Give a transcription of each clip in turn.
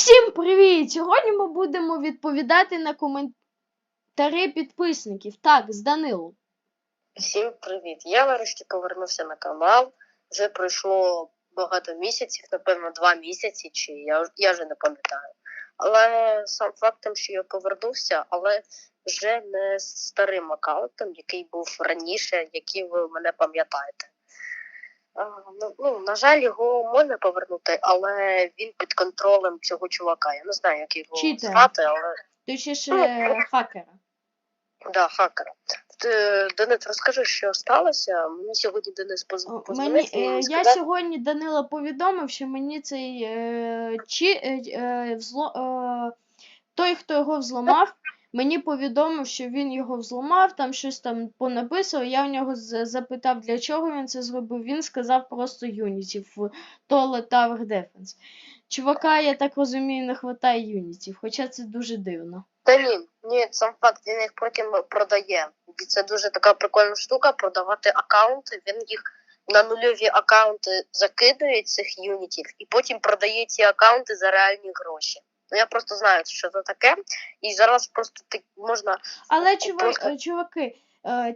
Всім привіт! Сьогодні ми будемо відповідати на коментарі підписників. Так, з Данилом. Всім привіт! Я нарешті повернувся на канал. Вже пройшло багато місяців, напевно, два місяці, чи я, я вже не пам'ятаю. Але сам фактом, що я повернувся, але вже не з старим аккаунтом, який був раніше, який ви мене пам'ятаєте. Ну, ну, на жаль, його можна повернути, але він під контролем цього чувака. Я не знаю, як його Читера. звати, але Точніше, е, хакера. Да, хакера. Денис, розкажи, що сталося. Мені сьогодні Денис поз... Позвонив Мені, і е, я сьогодні Данила повідомив, що мені цей е, чи, е, е, взло, е, той, хто його взломав, мені повідомив, що він його взломав, там щось там понаписав. Я в нього запитав, для чого він це зробив. Він сказав просто Unity в Toilet Tower Defense. Чувака, я так розумію, не вистачає юнітів, хоча це дуже дивно. Та ні, ні, сам факт, він їх потім продає. І це дуже така прикольна штука продавати аккаунти. Він їх на нульові аккаунти закидує цих юнітів і потім продає ці аккаунти за реальні гроші. Ну я просто знаю, що це таке, і зараз просто так можна Але чувак, е, чуваки,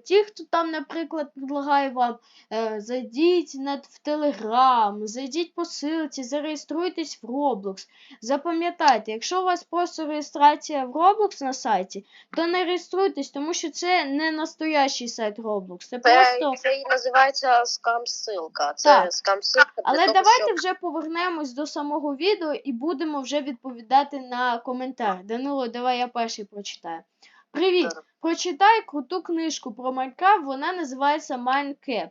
ті, хто там, наприклад, предлагає вам е, зайдіть на, в Телеграм, зайдіть по ссылці, зареєструйтесь в Roblox. Запам'ятайте, якщо у вас просто реєстрація в Roblox на сайті, то не реєструйтесь, тому що це не настоящий сайт Roblox. Це це, просто. це і називається скам-ссылка. Це Так. скам-ссылка для Але того, давайте щоб... вже повернемось до самого відео і будемо вже відповідати на коментар. Данило, давай я перший прочитаю. Привіт! Прочитай круту книжку про Майнкрафт, вона називається Minecraft.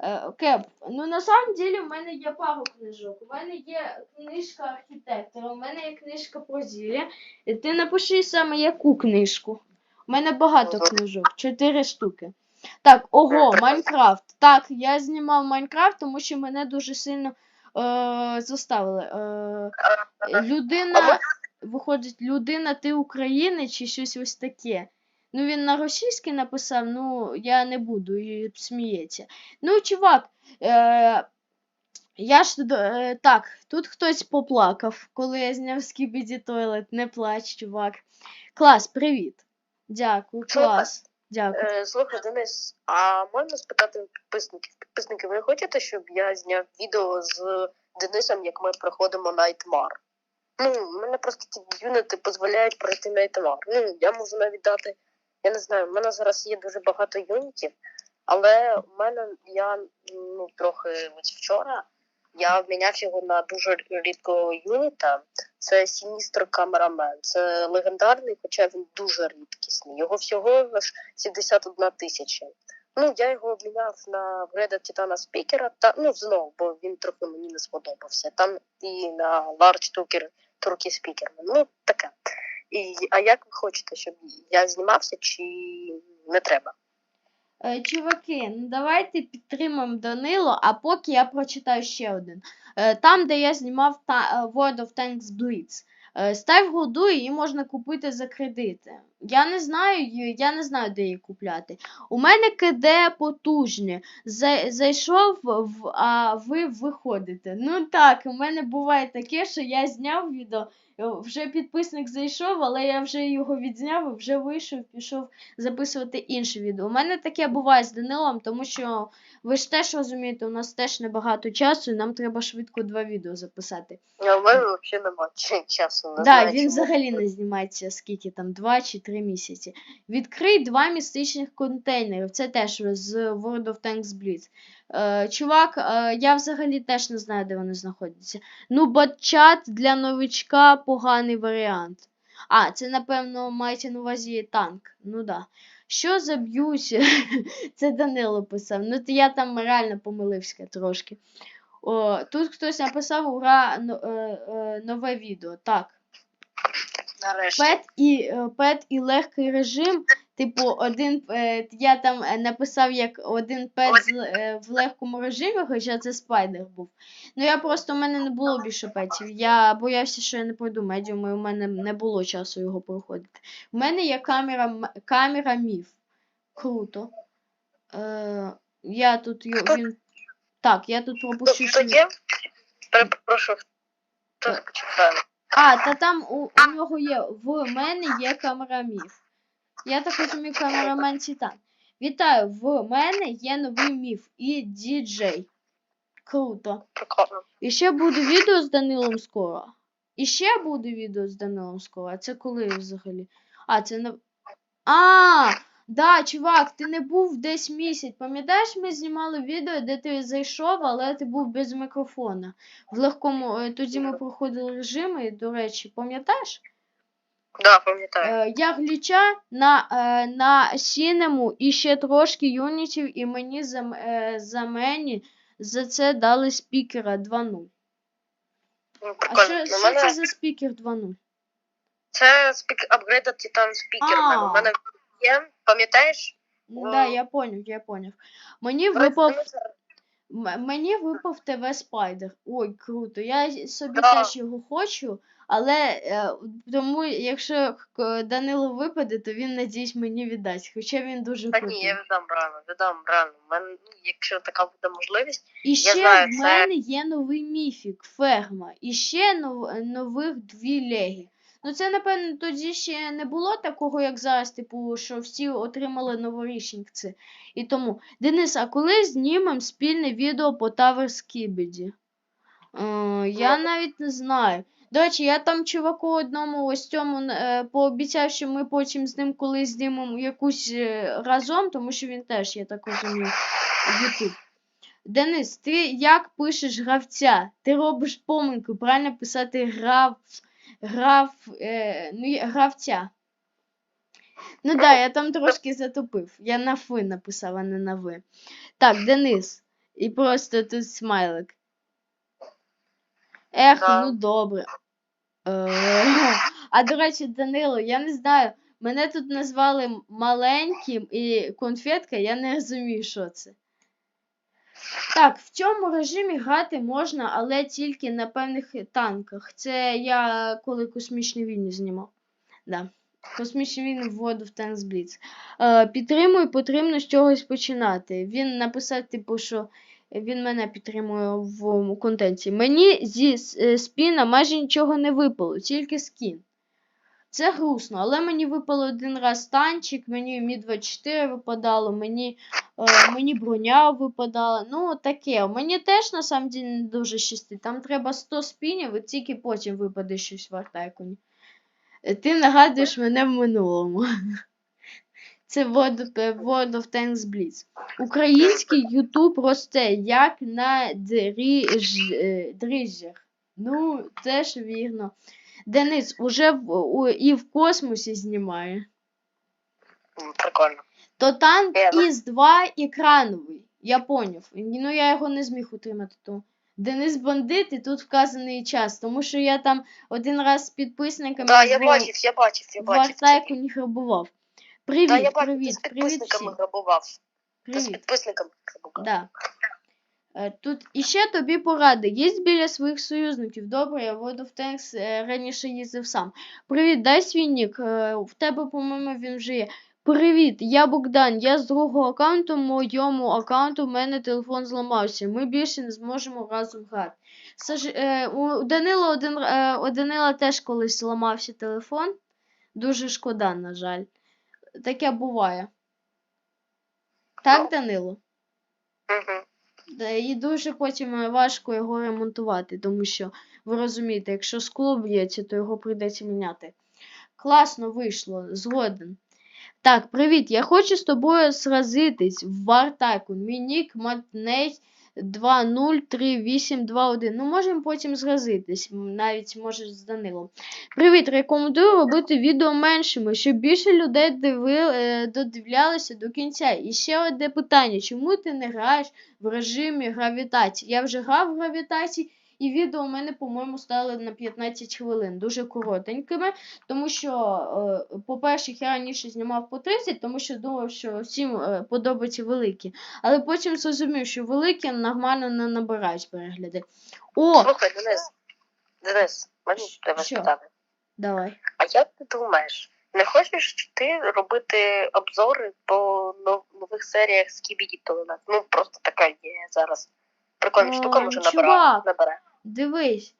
Е, Кеп. Ну, на самом деле, у мене є пару книжок. У мене є книжка архітектора, у мене є книжка про зілля. І Ти напиши саме яку книжку. У мене багато книжок, чотири штуки. Так, ого, Майнкрафт. Так, я знімав Майнкрафт, тому що мене дуже сильно е, заставили. Е, людина, виходить, людина, ти українець чи щось ось таке. Ну, він на російській написав, ну, я не буду, і сміється. Ну, чувак, е, я ж е, так, тут хтось поплакав, коли я зняв Skibidi Toilet. Не плач, чувак. Клас, привіт. Дякую, клас. Дякую. Е, слухай, Денис, а можна спитати підписників? Підписники, ви хочете, щоб я зняв відео з Денисом, як ми проходимо Nightmare? Ну, мене просто ті юнити дозволяють пройти Nightmare. Ну, я можу навіть дати, я не знаю, в мене зараз є дуже багато юнітів, але в мене я ну, трохи ось вчора я обміняв його на дуже рідкого юніта. Це Сіністр Камерамен. Це легендарний, хоча він дуже рідкісний. Його всього лиш 71 тисяча. Ну, я його обміняв на Греда Титана Спікера, та ну знову, бо він трохи мені не сподобався. Там і на Large Tucker Туркі Спікер. Ну, таке. І, а як ви хочете, щоб я знімався, чи не треба? Е, Чуваки, ну давайте підтримаємо Данило, а поки я прочитаю ще один. Е, Там, де я знімав е, World of Tanks Blitz. Став голду, її можна купити за кредити. Я не знаю, я не знаю, де її купляти. У мене КД потужні. Зай- Зайшов, в, а ви виходите. Ну так, у мене буває таке, що я зняв відео, е, вже підписник зайшов, але я вже його відзняв, і вже вийшов, пішов записувати інше відео. У мене таке буває з Данилом, тому що ви ж теж розумієте, у нас теж небагато часу, і нам треба швидко два відео записати. А в мене взагалі немає часу. Так, да, він взагалі не знімається скільки там, два чи три місяці. Відкрий два містичних контейнери. Це теж з World of Tanks Blitz. Е, чувак, е, я взагалі теж не знаю, де вони знаходяться. Ну, бот-чат для новичка поганий варіант. А, це, напевно, мається на увазі танк. Ну да. Що заб'юсь? Це Данило писав. Ну, то я там реально помилився трошки. О, тут хтось написав ура, е, е, нове відео. Так. Нарешті. Пет і, е, пет і легкий режим. Типу, один е, я там е, написав як один пет в легкому режимі, хоча це спайдер був. Ну я просто у мене не було більше петів. Я боявся, що я не пройду медіум, і у мене не було часу його проходити. У мене є камера, камера міф. Круто. Е, я тут йо- він. Так, я тут пропущу. Хто є? Перепрошую, хто почитає? А, та там у, у нього є. В мене є камераміф. Я так розумію, камерамен Титан. Вітаю, в мене є новий міф і діджей. Круто. Прикольно. І ще буде відео з Данилом скоро. І ще буде відео з Данилом скоро. А це коли взагалі? А, це не. А! Да, чувак, ти не був десь місяць. Пам'ятаєш, ми знімали відео, де ти зайшов, але ти був без мікрофона. В легкому. е, Тоді ми проходили режими, до речі, пам'ятаєш? Да, пам'ятаю. Е, я гліча на, е, на сінему і ще трошки юнітів, і мені за, за мені за це дали спікера 2.0. Ну, А що, що мене... це за спікер 2.0? Це спік... апгрейд Titan спікер. А. У мене є, пам'ятаєш? Да, я поняв, я поняв. Мені випав, мені випав ТВ Спайдер. Ой, круто. Я собі Да. теж його хочу, але е, тому, якщо Данило випаде, то він, надіюсь, мені віддасть. Хоча він дуже Та крутий. ні, я віддам рано, віддам рано. У мене, ну, якщо така буде можливість, І ще знаю, в це- мене є новий міфік, ферма. І ще нов, нових дві легі. Ну це, напевно, тоді ще не було такого, як зараз, типу, що всі отримали новорічниці. І тому. Денис, а коли знімемо спільне відео по Tower Skibidi? Е, я Ну. навіть не знаю. До речі, я там чуваку одному ось цьому е, пообіцяв, що ми потім з ним колись знімемо якусь е, разом, тому що він теж, я так розумію, YouTube. Денис, ти як пишеш гравця? Ти робиш помилку, правильно писати грав, грав, е, ну, гравця. Ну так, да, я там трошки затупив. Я на фи написав, а не на ви. Так, Денис. І просто тут смайлик. Ех, Да. ну добре. Е, А до речі, Данило, я не знаю. Мене тут назвали маленьким і конфетка, я не розумію, що це. Так, в цьому режимі грати можна, але тільки на певних танках. Це я коли космічні війни знімав. Да. Космічні війни в World of Tanks Е, підтримую, потрібно з чогось починати. Він написав, типу, що він мене підтримує в контенті. Мені зі е, спіна майже нічого не випало, тільки скін. Це грустно, але мені випало один раз танчик, мені Мі 24 випадало, мені, мені броня випадала. Ну, таке. Мені теж на самом деле не дуже щастить. Там треба 100 спінів, і тільки потім випаде щось в Артайконі. Е, Ти нагадуєш мене в минулому. Це World of, е, Tanks Blitz. Український Ютуб росте як на дріж, е, дріжджах. Ну, теж вірно. Денис уже в, у, і в космосі знімає. Прикольно. То танк Е, ну- із 2 екрановий. Я поняв. Ну я його не зміг утримати. То. Денис бандит, і тут вказаний час, тому що я там один раз з підписниками Так, я бачив, я бачив, я бачив. це. Артайку не грабував. Привіт, Та я бачив, ти привіт, з підписниками грабував. Ти з Привіт. підписниками грабував. Да. Е, Тут іще тобі поради. Їздь біля своїх союзників. Добре, я воду в World е, раніше їздив сам. Привіт, дай свій нік. Е, В тебе, по-моєму, він вже є. Привіт, я Богдан. Я з другого аккаунту, моєму аккаунту в мене телефон зламався. Ми більше не зможемо разом грати. Саж... Е, у Данила один, е, у Данила теж колись зламався телефон. Дуже шкода, на жаль. Таке буває. Так, Данило? Угу. І дуже потім е, важко його ремонтувати, тому що ви розумієте, якщо скло б'ється, то його прийдеться міняти. Класно вийшло, згоден. Так, привіт, я хочу з тобою сразитись в War Tycoon. Мій нік Матней 203821. Ну, можемо потім зразитись, навіть може з Данилом. Привіт, рекомендую робити відео меншими, щоб більше людей диви, е, додивлялися до кінця. І ще одне питання: чому ти не граєш в режимі гравітації? Я вже грав в гравітації, і відео у мене, по-моєму, стали на 15 хвилин, дуже коротенькими. Тому що, е, по-перше, я раніше знімав по 30, тому що думав, що всім е, подобаються великі. Але потім зрозумів, що великі нормально не набирають перегляди. О, Слухай, Денис. Денис, можна Щ- тебе спитати? давай. А як ти думаєш, не хочеш ти робити обзори по нов- нових серіях з Кібіді Ну, просто така є зараз. Прикольна Ем, штука, може чувак. набере. Дивись,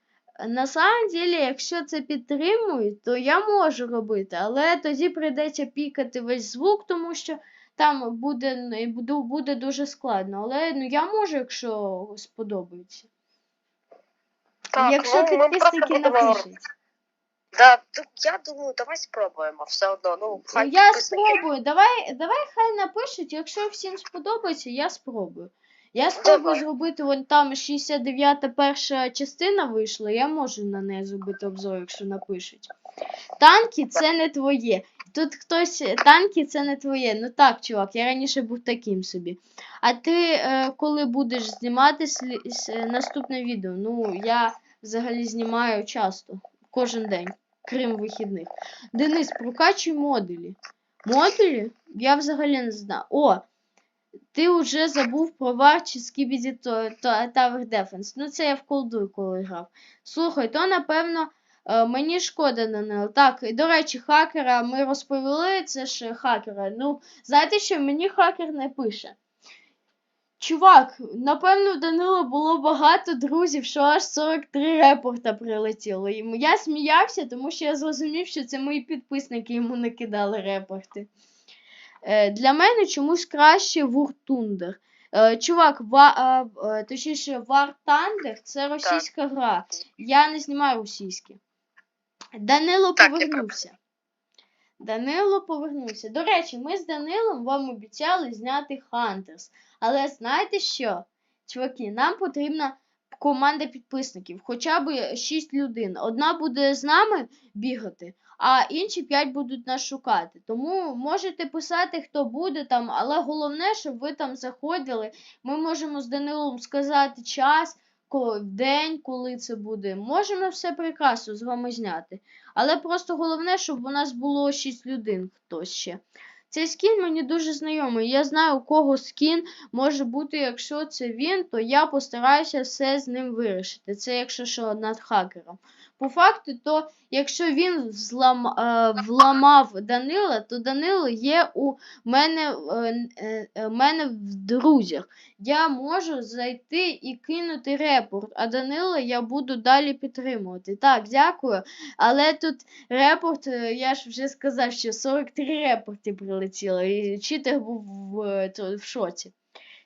на самом деле, якщо це підтримують, то я можу робити, але тоді прийдеться пікати весь звук, тому що там буде, буде, буде дуже складно. Але ну, я можу, якщо сподобається. Так, якщо ну, підписники напишуть. Да, я думаю, давай спробуємо все одно. Ну, Ну, хай я підписники- спробую. Давай, давай хай напишуть, якщо всім сподобається, я спробую. Я спробую зробити вон там 69 перша частина вийшла, я можу на неї зробити обзор, якщо напишуть. Танки це не твоє. Тут хтось. Танки це не твоє. Ну так, чувак, я раніше був таким собі. А ти е, коли будеш знімати наступне відео? Ну, я взагалі знімаю часто, кожен день, крім вихідних. Денис, прокачуй модулі. Модулі? Я взагалі не знаю. О! Ти вже забув про вар чи то- Tower Defense. Ну, це я в колду коли грав. Слухай, то напевно е, мені шкода на. Так, і до речі, хакера ми розповіли, це ж хакера. Ну, знаєте що, мені хакер не пише. Чувак, напевно, в Данила було багато друзів, що аж 43 репорта прилетіло. Я сміявся, тому що я зрозумів, що це мої підписники йому не кидали репорти. Е, для мене чомусь краще War Thunder. Е, чувак, ва, е, е, точніше, War Thunder це російська гра. Я не знімаю російське. Данило Так, повернувся. Данило повернувся. До речі, ми з Данилом вам обіцяли зняти Hunters. Але знаєте що? Чуваки, нам потрібна команда підписників, хоча б 6 людей. Одна буде з нами бігати, а інші 5 будуть нас шукати. Тому можете писати, хто буде там, але головне, щоб ви там заходили. Ми можемо з Данилом сказати час, день, коли це буде. Можемо все прекрасно з вами зняти. Але просто головне, щоб у нас було 6 людей хтось ще. Цей скін мені дуже знайомий. Я знаю, у кого скін може бути, якщо це він, то я постараюся все з ним вирішити. Це якщо що над хакером. По факту, то якщо він взлам, е, вламав Данила, то Данило є у мене, е, е, е, мене в друзях. Я можу зайти і кинути репорт, а Данила я буду далі підтримувати. Так, дякую. Але тут репорт, е, я ж вже сказав, що 43 репорти прилетіло, і читер був в, е, в шоці.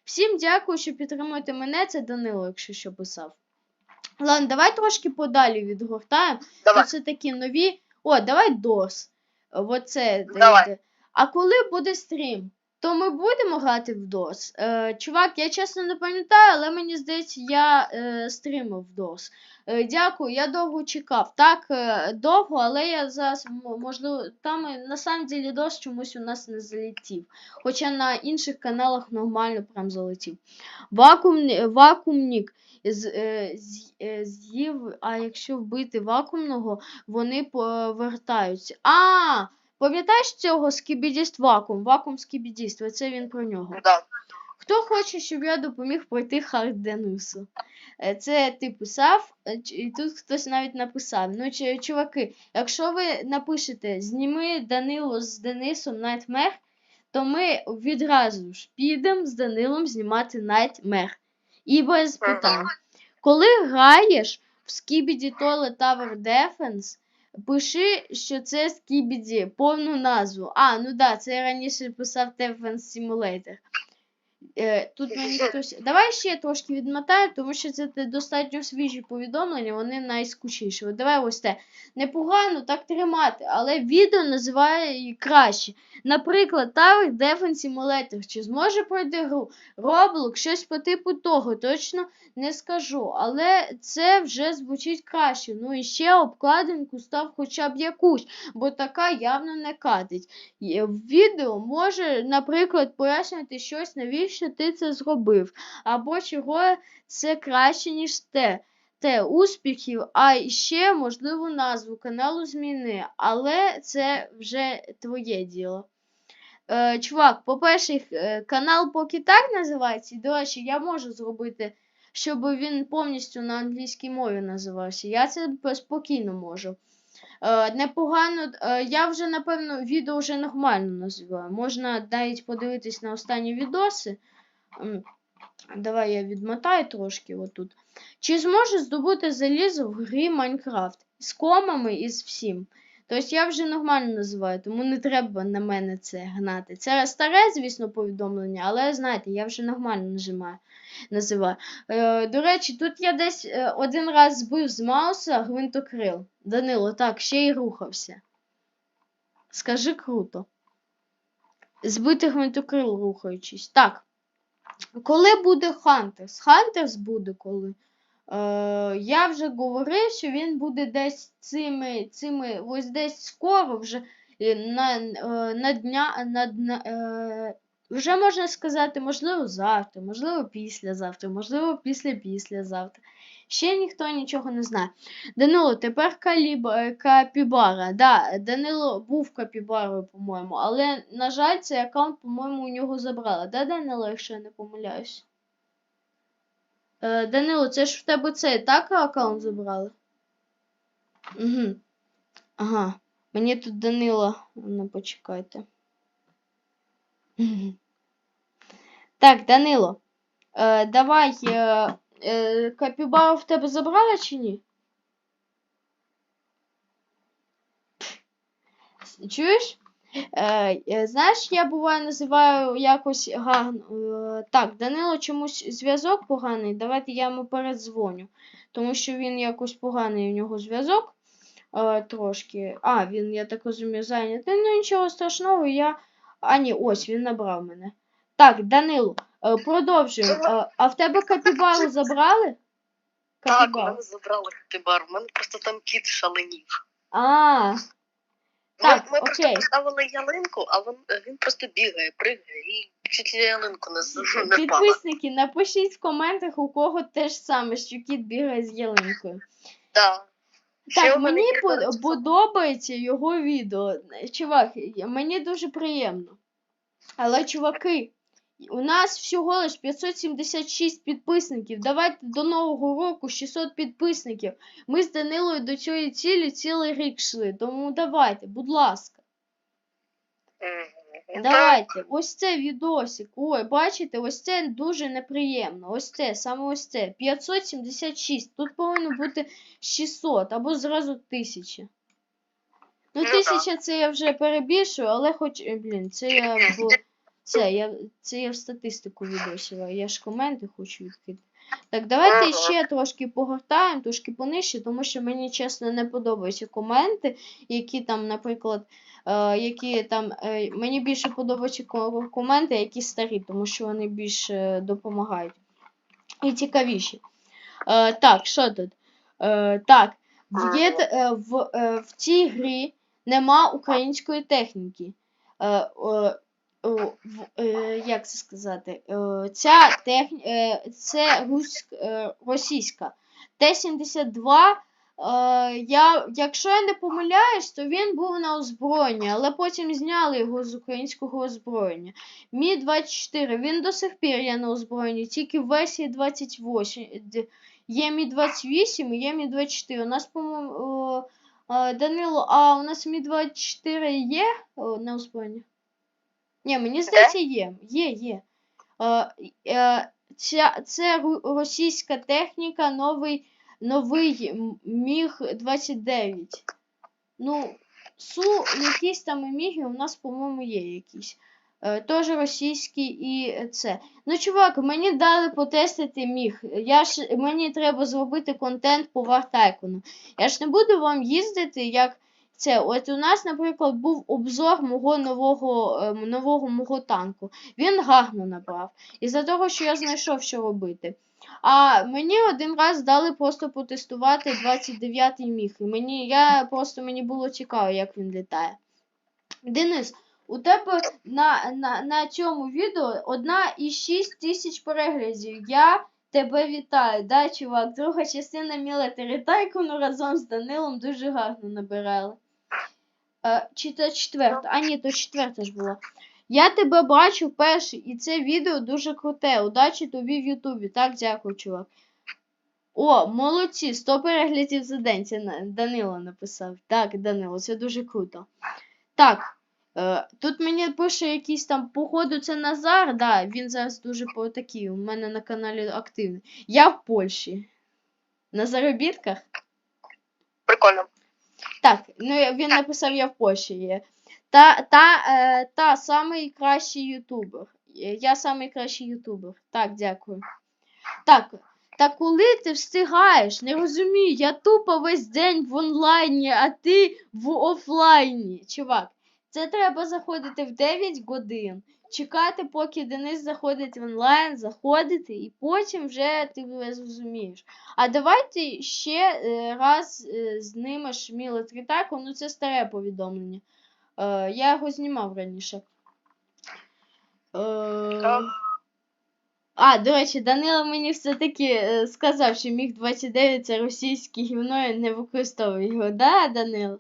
Всім дякую, що підтримуєте мене. Це Данило, якщо що писав. Ладно, давай трошки подалі відгортаємо. Давай. Це такі нові. О, давай DOS. Оце. Давай. А коли буде стрім, то ми будемо грати в DOS. Е, чувак, я чесно не пам'ятаю, але мені здається, я е, стрімив в DOS. Е, дякую, я довго чекав. Так, е, довго, але я зараз, можливо, там на самом деле DOS чомусь у нас не залетів. Хоча на інших каналах нормально прям залетів. Вакуумні, вакуумнік е, е, з'їв, а якщо вбити вакуумного, вони повертаються. А, пам'ятаєш цього скібідіст вакуум? Вакуум скібідіст, оце він про нього. Да. Хто хоче, щоб я допоміг пройти хард Денису? Е, Це ти писав, е, і тут хтось навіть написав. Ну, чуваки, якщо ви напишете зніми Данило з Денисом Nightmare, то ми відразу ж підемо з Данилом знімати Nightmare. І без питань. Коли граєш в Skibidi Toilet Tower Defense, пиши, що це Скібіді, повну назву. А, ну да, це я раніше писав Defense Simulator. Е, тут мені хтось. Давай ще трошки відмотаю, тому що це достатньо свіжі повідомлення, вони найскучіші. От давай ось те. Непогано так тримати, але відео називає і краще. Наприклад, Tower Defense Simulator. Чи зможе пройти гру? Roblox, щось по типу того, точно не скажу. Але це вже звучить краще. Ну і ще обкладинку став хоча б якусь, бо така явно не катить. Відео може, наприклад, пояснити щось, навіщо ти це зробив, або чого це краще, ніж те. Те успіхів, а ще, можливо, назву каналу зміни, але це вже твоє діло. Е, чувак, по-перше, е, канал поки так називається, і, до речі, я можу зробити, щоб він повністю на англійській мові називався. Я це спокійно можу. Е, непогано, е, я вже, напевно, відео вже нормально називаю. Можна навіть подивитись на останні відоси. Давай я відмотаю трошки отут. Чи зможу здобути залізо в грі Майнкрафт? З комами і з всім. Тобто я вже нормально називаю, тому не треба на мене це гнати. Це старе, звісно, повідомлення, але знаєте, я вже нормально нажимаю, називаю. Е, до речі, тут я десь е, один раз збив з Мауса гвинтокрил. Данило, так, ще й рухався. Скажи круто. Збити гвинтокрил рухаючись. Так. Коли буде Хантерс? Хантерс буде коли? Е, я вже говорив, що він буде десь цими, цими ось десь скоро вже е, на, на дня, на, е, вже можна сказати, можливо, завтра, можливо, післязавтра, можливо, після післязавтра. Ще ніхто нічого не знає. Данило, тепер каліб, е, капібара. Да, Данило був капібарою, по-моєму, але, на жаль, цей аккаунт, по-моєму, у нього забрали. Да, Данило, якщо я не помиляюсь? Е, Данило, це ж в тебе цей так аккаунт забрали? Угу. Ага. Мені тут Данило. Ну, почекайте. Так, Данило. Е, давай. Е, е, капібару в тебе забрали чи ні? Чуєш? Е, е, знаєш, я буває називаю якось гарно. Е, так, Данило чомусь зв'язок поганий. Давайте я йому передзвоню. Тому що він якось поганий у нього зв'язок. Е, трошки. А, він, я так розумію, зайнятий. Ну нічого страшного, я. А, ні, ось він набрав мене. Так, Данило, е, продовжуємо. Е, а в тебе капібару забрали? Так, Капібару. мене забрали капібар. У мене просто там кіт шаленів. А, Так, ми, ми просто поставили ялинку, а він, він просто бігає, пригає і чуть ялинку не, не. Підписники, напишіть в коментах, у кого теж саме, що кіт бігає з ялинкою. Да. Так, мені є под- подобається його відео. Чувак, мені дуже приємно. Але, чуваки, у нас всього лиш 576 підписників. Давайте до Нового року 600 підписників. Ми з Данилою до цієї цілі цілий рік йшли. Тому давайте, будь ласка. Мгм. Давайте, ось це відосик. Ой, бачите, ось це дуже неприємно. Ось це, саме ось це. 576. Тут повинно бути 600 або зразу 1000. Ну, Ну, 1000 це я вже перебільшую, але хоч, е, блін, це я це я, це я в статистику відосила. Я ж коменти хочу відкрити. Так, давайте Ага. ще трошки погортаємо, трошки понижче, тому що мені чесно не подобаються коменти, які там, наприклад, е, які там. Е, мені більше подобаються коменти, які старі, тому що вони більше допомагають. І цікавіші. Е, так, що тут? Е, так, в, є, е, в, е, в цій грі нема української техніки. Е, е, о, е, як це сказати? Е, ця техні... е, це русь... російська. Т-72. Е, я, якщо я не помиляюсь, то він був на озброєнні, але потім зняли його з українського озброєння. Мі-24, він до сих пір є на озброєнні, тільки в версії 28. д- Є Мі-28 і є Мі-24. У нас, по-моєму, Данило, а у нас Мі-24 є на озброєнні? Ні, мені здається, є. Є, є. Е, е, ця, це ру- російська техніка, новий, новий міг 29. Ну, Су, якісь там міги у нас, по-моєму, є якісь. Е, Теж російські і це. Ну, чувак, мені дали потестити міг. Я ж, мені треба зробити контент по Вартайкону. Я ж не буду вам їздити, як це. От у нас, наприклад, був обзор мого нового, ем, нового мого танку. Він гарно набрав. Із-за того, що я знайшов, що робити. А мені один раз дали просто потестувати 29-й міг. І мені, я, просто мені було цікаво, як він літає. Денис, у тебе на, на, на цьому відео одна із 6 тисяч переглядів. Я тебе вітаю, да, чувак? Друга частина Military Tycoon разом з Данилом дуже гарно набирали. Е, чи то четверта? А ні, то четверта ж була. Я тебе бачу перший, і це відео дуже круте. Удачі тобі в Ютубі. Так, дякую, чувак. О, молодці, 100 переглядів за день. Це Данило написав. Так, Данило, це дуже круто. Так, Е, тут мені пише якийсь там, походу, це Назар, да, він зараз дуже по такий, у мене на каналі активний. Я в Польщі. На заробітках? Прикольно. Так, ну він написав, я в Польщі є. Та, та, е, та самий кращий ютубер. Е, Я самий кращий ютубер. Так, дякую. Так, та коли ти встигаєш? Не розумію, я тупо весь день в онлайні, а ти в офлайні. Чувак, це треба заходити в 9 годин, чекати, поки Денис заходить в онлайн, заходити, і потім вже ти зрозумієш. А давайте ще е, раз е, знімеш Military Taco, ну це старе повідомлення. Е, я його знімав раніше. Так. а, до речі, Данило мені все-таки сказав, що міг 29 це російське гівно, і не використовує його. Да, Данило?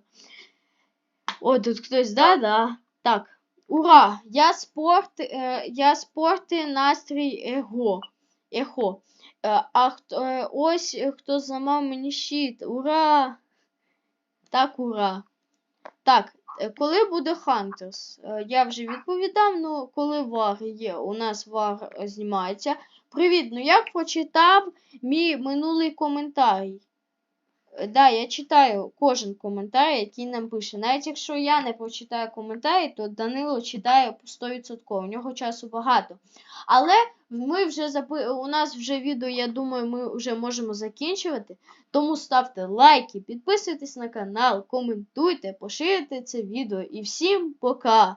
О, тут хтось, да, да. Так. Ура! Я спорт, е, я спорти, настрій, его. Ехо. Е, а хто, е, ось хто зламав мені щит. Ура! Так, ура. Так, коли буде? Е, Я вже відповідав, ну коли вар є, у нас вар знімається. Привіт, ну я прочитав мій минулий коментарій. Е, Да, я читаю кожен коментар, який нам пише. Навіть якщо я не прочитаю коментарі, то Данило читає по 100%. У нього часу багато. Але ми вже запи... у нас вже відео, я думаю, ми вже можемо закінчувати. Тому ставте лайки, підписуйтесь на канал, коментуйте, поширюйте це відео. І всім пока!